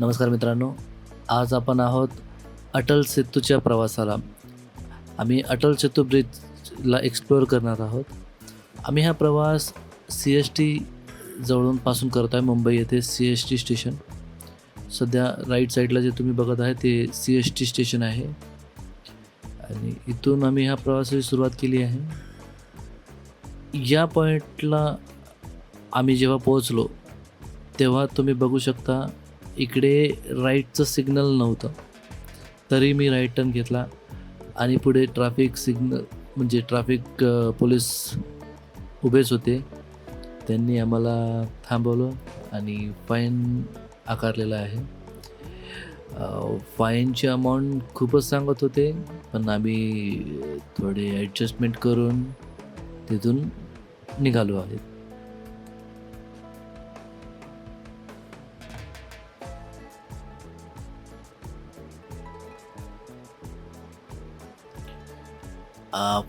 नमस्कार मित्रांनो आज आपण आहोत अटल सेतूच्या प्रवासाला. आम्ही अटल सेतू ब्रिजला एक्सप्लोअर करणार आहोत. आम्ही हा प्रवास सी एस टी जवळून पासून करतो आहे मुंबई येथे सी एस टी स्टेशन सध्या राईट साईडला जे तुम्ही बघत आहे ते सी एस टी स्टेशन आहे. आणि इथून आम्ही ह्या प्रवासाची सुरुवात केली आहे. या पॉईंटला आम्ही जेव्हा पोहोचलो तेव्हा तुम्ही बघू शकता इकडे राईटचं सिग्नल नव्हतं. तरी मी राईट टर्न घेतला आणि पुढे ट्रॅफिक सिग्नल म्हणजे ट्रॅफिक पोलीस उभेच होते. त्यांनी आम्हाला थांबवलं आणि फाईन आकारलेला आहे. अ, फाईनची अमाऊंट खूपच सांगत होते पण आम्ही थोडे ॲडजस्टमेंट करून तिथून निघालो आहेत.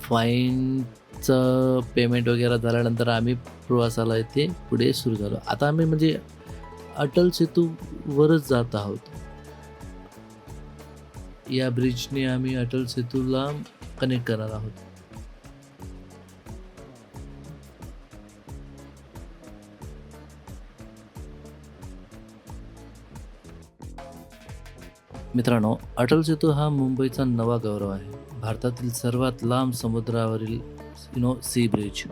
फाईनचं पेमेंट वगैरे झाल्यानंतर आम्ही प्रवासाला इथे पुढे सुरू झालो. आता आम्ही म्हणजे अटल सेतूवरच जात आहोत. या ब्रिजने आम्ही अटल सेतूला कनेक्ट करणार आहोत. मित्रांनो अटल सेतू हा मुंबईचा नवा गौरव आहे. भारतातील सर्वात लांब समुद्रावरील यु नो सी ब्रिज.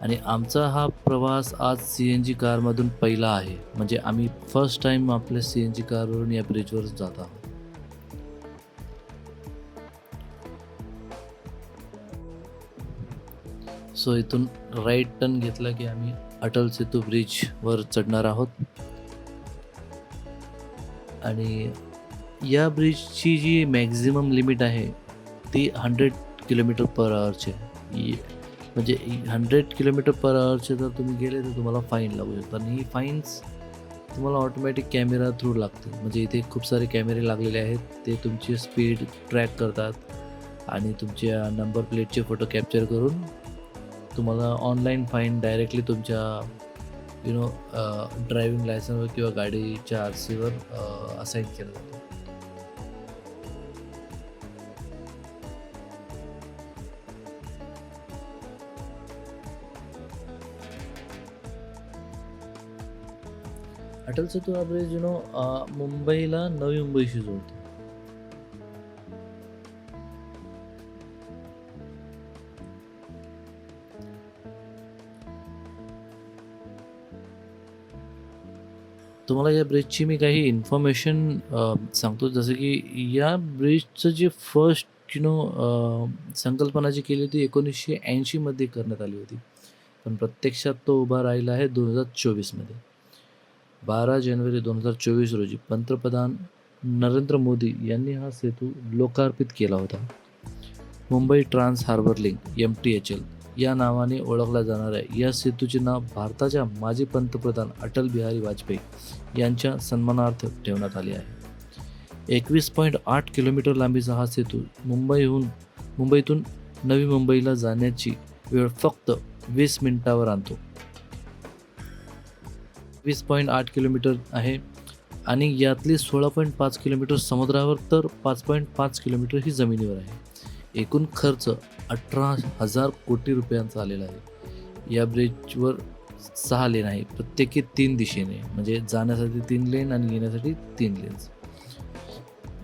आणि आमचा हा प्रवास आज सी एन जी कारमधून पहिला आहे. म्हणजे आम्ही फर्स्ट टाईम आपल्या सी एन जी कारवरून या ब्रिजवर जात आहोत. सो इथून राईट टर्न घेतला की आम्ही अटल सेतू ब्रिजवर चढणार आहोत. आणि या ब्रिजची जी मॅक्झिमम लिमिट आहे ती हंड्रेड किलोमीटर पर आवरची आहे. म्हणजे हंड्रेड किलोमीटर पर आवरचे जर तुम्ही गेले तर तुम्हाला फाईन लागू शकतो आणि ही फाईन्स तुम्हाला ऑटोमॅटिक कॅमेरा थ्रू लागते म्हणजे इथे खूप सारे कॅमेरे लागलेले आहेत. ते तुमची स्पीड ट्रॅक करतात आणि तुमच्या नंबर प्लेटचे फोटो कॅप्चर करून तुम्हाला ऑनलाईन फाईन डायरेक्टली तुमच्या यु नो ड्रायव्हिंग लायसनवर किंवा गाडीच्या आर सीवर असाईन केलं जातं. अटल सेतू हा ब्रिज यु नो मुंबईला नवी मुंबईशी जोडतो. तुम्हाला या ब्रिजची मी काही इन्फॉर्मेशन सांगतो. जसं की या ब्रिजचं जे फर्स्ट यु नो संकल्पना जी केली होती एकोणीसशे ऐंशीमध्ये करण्यात आली होती. पण प्रत्यक्षात तो उभा राहिला आहे दोन हजार चोवीसमध्ये बारा जानेवारी दोन हजार चोवीस रोजी पंतप्रधान नरेंद्र मोदी यांनी हा सेतू लोकार्पित केला होता. Mumbai trans harbour link M T H L या नावाने ओळखला जाणाऱ्या या सेतूचे नाव भारताच्या माजी पंतप्रधान अटल बिहारी वाजपेयी यांच्या सन्मानार्थ ठेवण्यात आले आहे. एकवीस पॉईंट आठ किलोमीटर लांबीचा हा सेतू मुंबईहून मुंबईतून नवी मुंबईला जाण्याची वेळ फक्त वीस मिनिटावर आणतो. वीस पॉईंट आठ किलोमीटर आहे. आणि यातली सोळा पॉईंट पाच किलोमीटर समुद्रावर तर पाच पॉईंट पाच किलोमीटर ही जमिनीवर आहे. एकूण खर्च अठरा हजार कोटी रुपयांचा आलेला आहे. या ब्रिजवर सहा लेन आहे. प्रत्येकी तीन दिशेने म्हणजे जाण्यासाठी तीन लेन आणि येण्यासाठी तीन लेन्स.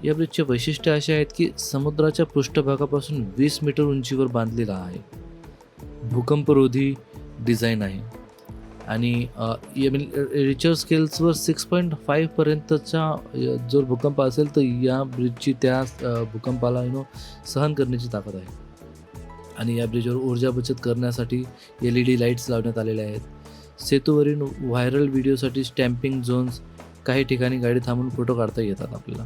या ब्रिजचे वैशिष्ट्य असे आहेत की समुद्राच्या पृष्ठभागापासून वीस मीटर उंचीवर बांधलेला आहे. भूकंपरोधी डिझाईन आहे. आणि रिचर स्केल्सवर सिक्स पॉईंट फाईव्हपर्यंतचा जर भूकंप असेल तर या ब्रिजची त्या भूकंपाला यु नो सहन करण्याची ताकद आहे. आणि या ब्रिजवर ऊर्जा बचत करण्यासाठी एल ई डी लाईट्स लावण्यात आलेल्या आहेत. सेतूवरील व्हायरल व्हिडिओसाठी स्टॅम्पिंग झोन्स काही ठिकाणी गाडी थांबून फोटो काढता येतात आपल्याला.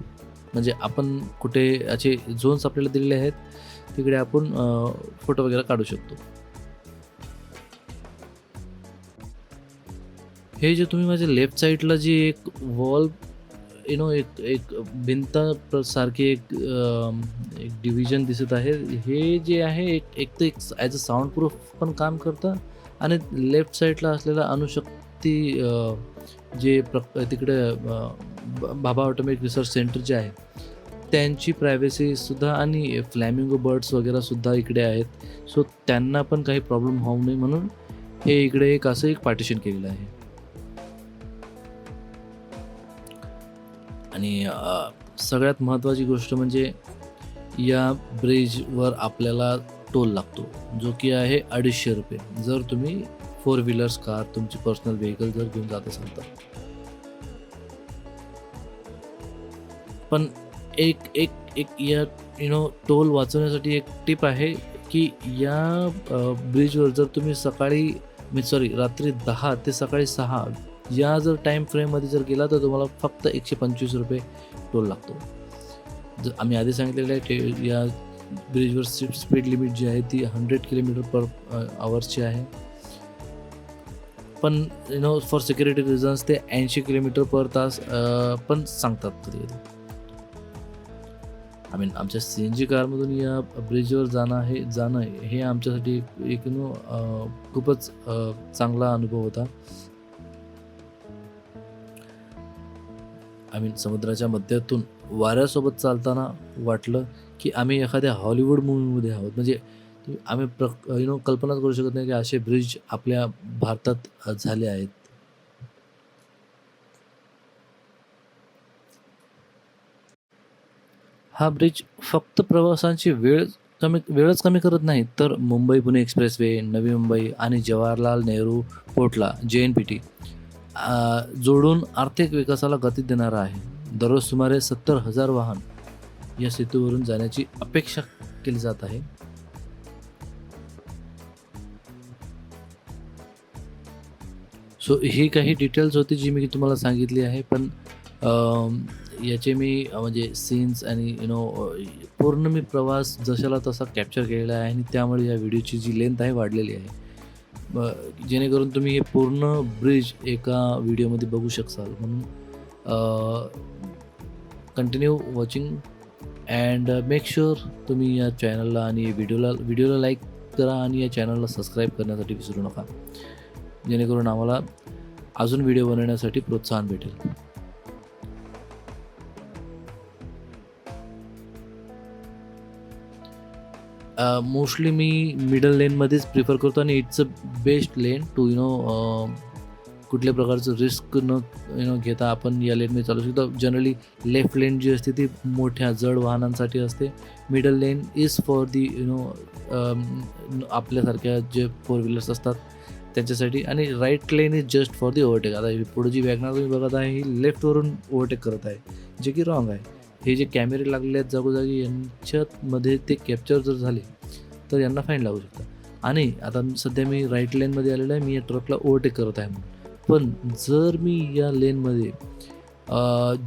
म्हणजे आपण कुठे असे झोन्स आपल्याला दिलेले आहेत तिकडे आपण फोटो वगैरे काढू शकतो. हे जे तुम्ही माझ्या लेफ्ट साईडला जी एक वॉल यु नो एक एक भिंत सारखी एक एक डिव्हिजन दिसत आहे हे जे आहे एक एक तर एक ॲज अ साऊंड प्रूफ पण काम करतं आणि लेफ्ट साईडला असलेला अनुशक्ती जे प्र तिकडे बाबा ऑटोमेटिक रिसर्च सेंटर जे आहे त्यांची प्रायव्हसीसुद्धा आणि फ्लॅमिंगो बर्ड्स वगैरेसुद्धा इकडे आहेत. सो त्यांना पण काही प्रॉब्लेम होऊ नये म्हणून हे इकडे एक असं एक पार्टिशन केलेलं आहे. आणि सगळ्यात महत्त्वाची गोष्ट म्हणजे या ब्रिजवर आपल्याला टोल लागतो जो की आहे अडीचशे रुपये. जर तुम्ही फोर व्हीलर्स कार तुमची पर्सनल व्हेकल जर घेऊन जात असाल तर. पण एक एक एक या यु नो टोल वाचवण्यासाठी एक टिप आहे की या ब्रिजवर जर तुम्ही सकाळी मी सॉरी रात्री दहा ते सकाळी सहा या जर टाईम फ्रेममध्ये जर गेला तर तुम्हाला फक्त एकशे पंचवीस रुपये टोल लागतो. जर आम्ही आधी सांगितलेलं आहे ते या ब्रिजवर स्पीड लिमिट जी आहे ती हंड्रेड किलोमीटर पर आवरची आहे. पण you know for security reasons ते ऐंशी किलोमीटर पर तास uh, पण सांगतात कधी कधी आय मीन आमच्या सी एन जी कारमधून या ब्रिजवर जाणं हे जाणं हे आमच्यासाठी एक- यु नो uh, खूपच uh, चांगला अनुभव होता. आय मीन समुद्राच्या मध्यातून वाऱ्यासोबत चालताना वाटलं की आम्ही एखाद्या हॉलिवूड मूवीमध्ये आहोत. म्हणजे आम्ही प्र यु नो कल्पनाच करू शकत नाही की असे ब्रिज आपल्या भारतात झाले आहेत. हा ब्रिज फक्त प्रवासांची वेळ कमी वेळच कमी करत नाही तर मुंबई पुणे एक्सप्रेसवे नवी मुंबई आणि जवाहरलाल नेहरू पोर्टला जे एन पी टी. जोडून आर्थिक विकासाला गती देणारा आहे. दररोज सुमारे सत्तर हजार वाहन या सेतूवरून जाण्याची अपेक्षा केली जात आहे. सो ही काही डिटेल्स होती जी मी तुम्हाला सांगितली आहे पण याचे मी म्हणजे सीन्स आणि यु नो पूर्ण मी प्रवास जशाला तसा कॅप्चर केलेला आहे आणि त्यामुळे या व्हिडिओची जी लेंथ आहे वाढलेली आहे. जेणेकरून तुम्ही हे पूर्ण ब्रिज एका व्हिडिओमध्ये बघू शकाल म्हणून continue watching and make sure तुम्ही या चॅनलला आणि व्हिडिओला व्हिडिओला लाईक करा आणि या चॅनलला सबस्क्राईब करण्यासाठी विसरू नका. जेणेकरून आम्हाला अजून व्हिडिओ बनवण्यासाठी प्रोत्साहन भेटेल. मोस्टली मी मिडल लेनमध्येच प्रिफर करतो आणि it's a best lane to you know कुठल्या प्रकारचं रिस्क न यु नो घेता आपण या लेनमध्ये चालू शकतो. जनरली लेफ्ट लेन जी असते ती मोठ्या जड वाहनांसाठी असते. Middle lane is for the you know आपल्यासारख्या जे फोर व्हीलर्स असतात त्यांच्यासाठी. आणि right lane is just for the overtake आता पुढे जी वॅगनार तुम्ही बघत आहे ही लेफ्टवरून ओव्हरटेक करत आहे जे की रॉंग आहे. हे जे कॅमेरे लागलेले आहेत जागोजागी यांच्यामध्ये ते कॅप्चर जर झाले तर यांना फाईन लागू शकतं. आणि आता सध्या मी राईट लेनमध्ये आलेलो आहे मी या ट्रकला ओव्हरटेक करत आहे म्हणून. पण जर मी या लेनमध्ये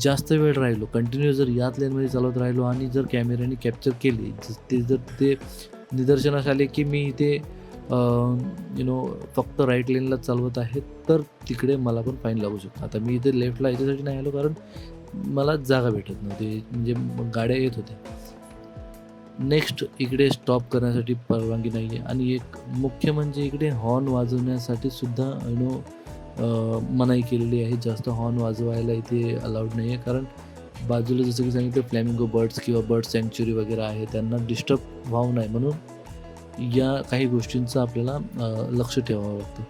जास्त वेळ राहिलो कंटिन्यू जर याच लेनमध्ये चालवत राहिलो आणि जर कॅमेऱ्याने कॅप्चर केली ज- ते जर ते निदर्शनास आले की मी इथे यु नो फक्त राईट लेनला चालवत आहे तर तिकडे मला पण फाईन लागू शकतो. आता मी इथे लेफ्टला याच्यासाठी नाही आलो कारण मला जागा भेटत नव्हती. म्हणजे गाड्या येत होत्या. नेक्स्ट इकडे स्टॉप करण्यासाठी परवानगी नाही आहे आणि एक मुख्य म्हणजे इकडे हॉर्न वाजवण्यासाठी सुद्धा यु नो मनाई केलेली आहे. जास्त हॉर्न वाजवायला इथे अलाउड नाही आहे कारण बाजूला जसं की सांगितलं फ्लॅमिंगो बर्ड्स किंवा बर्ड सँक्च्युरी वगैरे आहे. त्यांना डिस्टर्ब व्हावं नाही. म्हणून या काही गोष्टींचं आपल्याला लक्ष ठेवावं लागतं.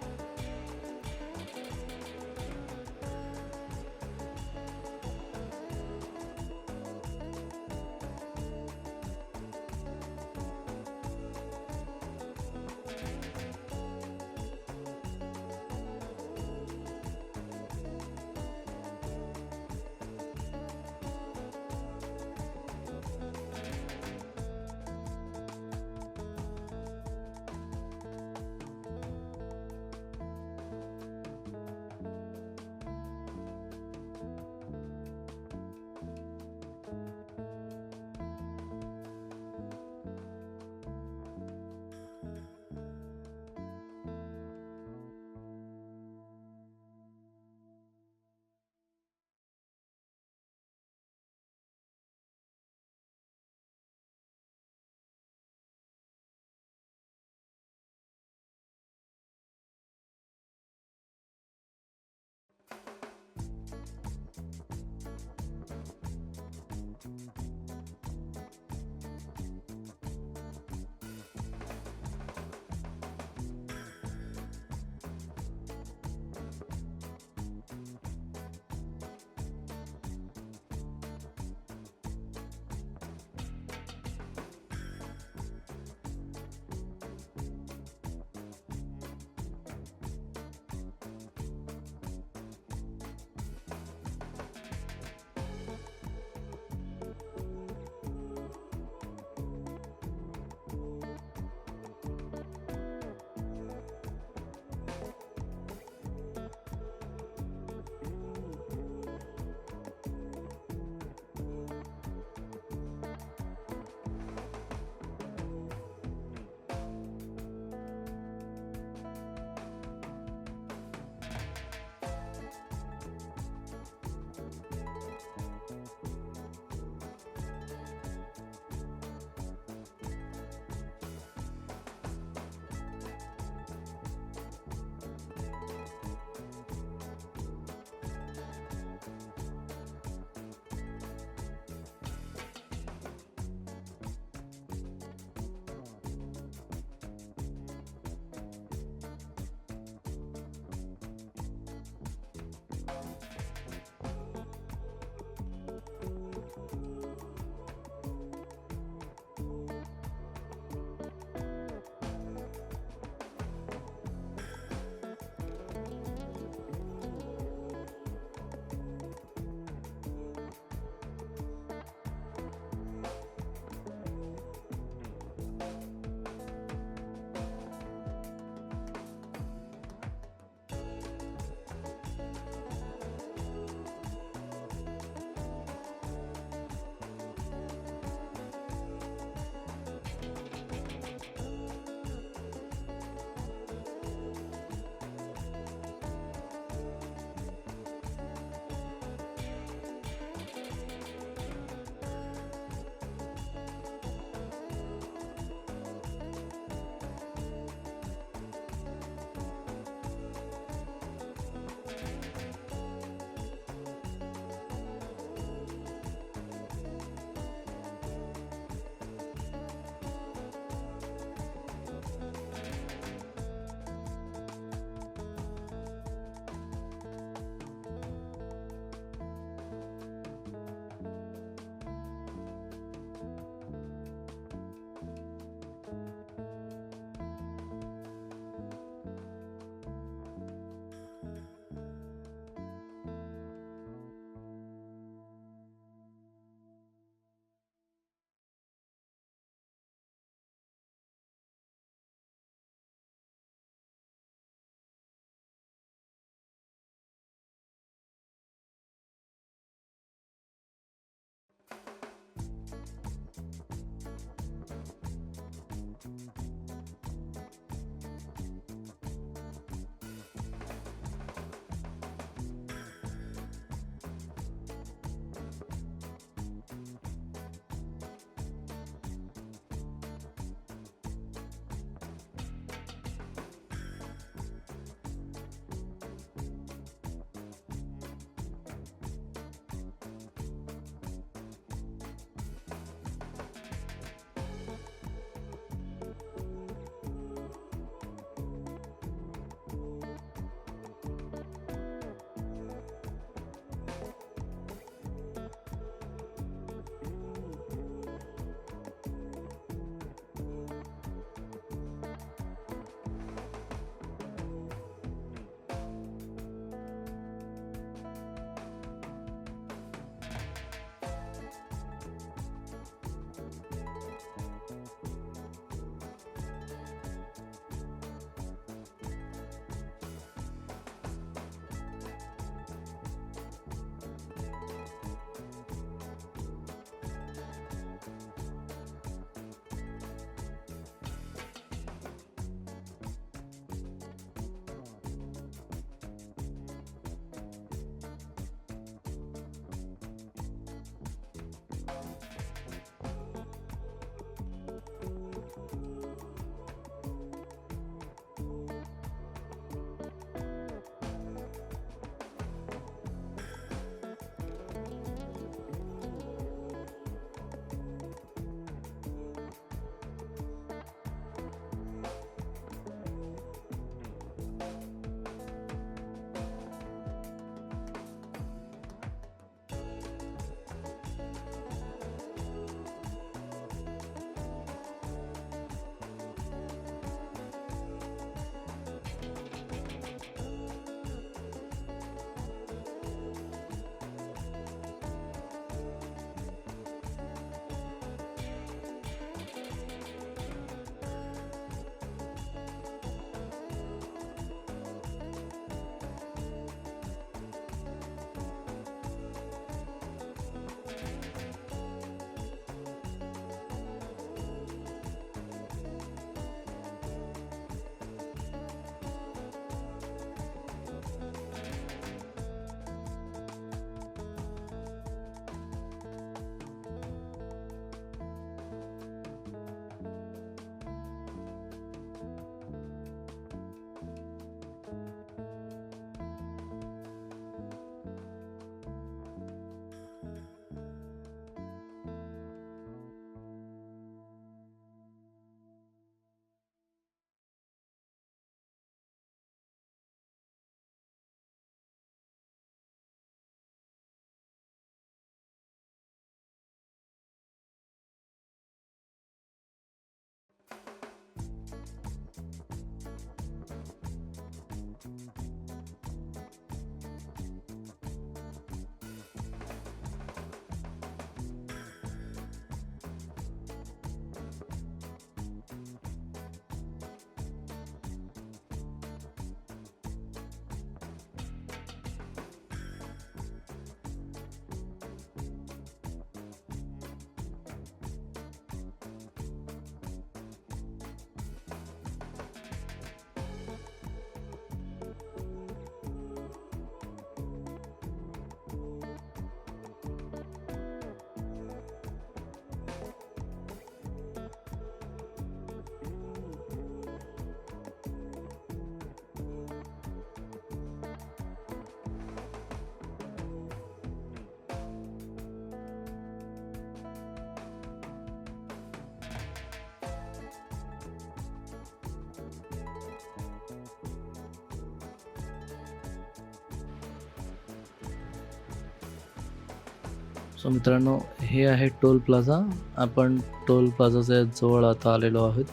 सो मित्रांनो हे आहे टोल प्लाझा. आपण टोल प्लाझाच्या जवळ आता आलेलो आहोत.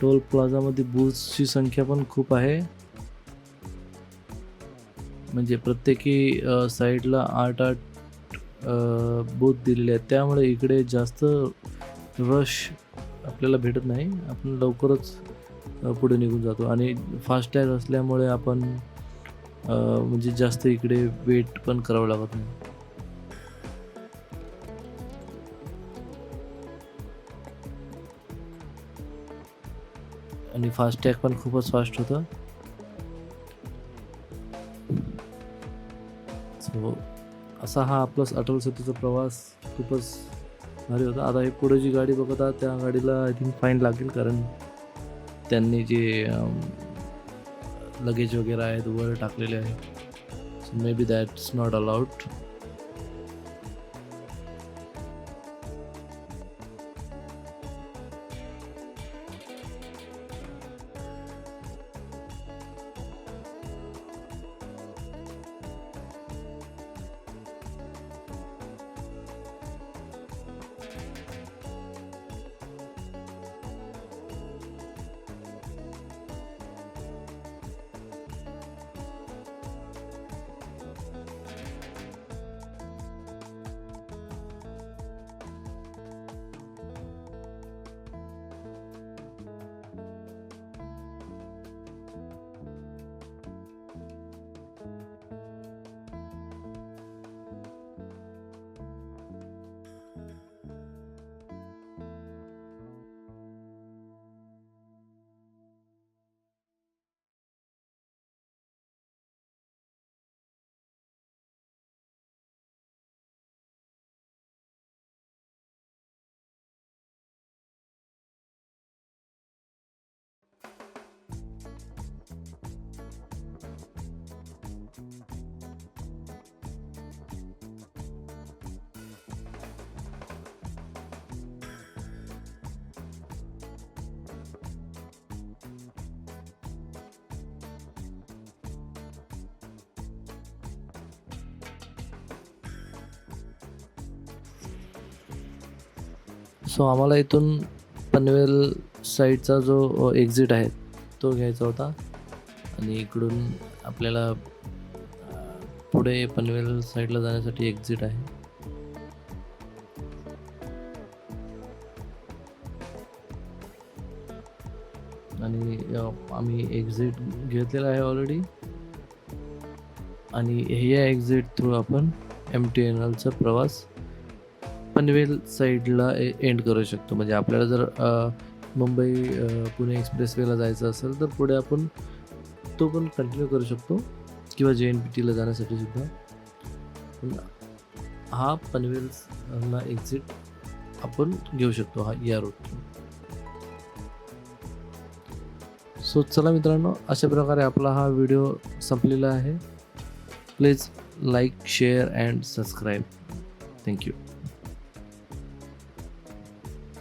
टोल प्लाझामध्ये बूथची संख्या पण खूप आहे. म्हणजे प्रत्येकी साईडला आठ आठ बूथ दिलेले आहेत. त्यामुळे इकडे जास्त रश आपल्याला भेटत नाही. आपण लवकरच पुढे निघून जातो. आणि फास्ट टॅग असल्यामुळे आपण म्हणजे जास्त इकडे वेट पण करावं लागत नाही. आणि फास्टॅग पण खूपच फास्ट होतं. सो असा हा आपला अटल सेतूचा प्रवास खूपच भारी होता. आता हे पुढे जी गाडी बघत आहात त्या गाडीला आय थिंक फाईन लागेल कारण त्यांनी जे लगेज वगैरे आहेत वर टाकलेले आहे so maybe that's not allowed so आम्हाला इथून पनवेल साईडचा जो एक्झिट आहे तो घ्यायचा होता. आणि इकडून आपल्याला पुढे पनवेल साईडला जाण्यासाठी एक्झिट आहे. आणि आम्ही एक्झिट घेतलेला आहे ऑलरेडी आणि या एक्झिट थ्रू आपण एम टी एन एलचा प्रवास पनवेल साईडला एंड करू शकतो. म्हणजे आपल्याला जर मुंबई पुणे एक्सप्रेसवेला जायचं असेल तर पुढे आपण तो पण कंटिन्यू करू शकतो. किंवा जे एन पी टीला जाण्यासाठी सुद्धा. हा पनवेलला एक्झिट आपण घेऊ शकतो हा या रूट सो चला मित्रांनो अशा प्रकारे आपला हा व्हिडिओ संपलेला आहे. Please like share and subscribe thank you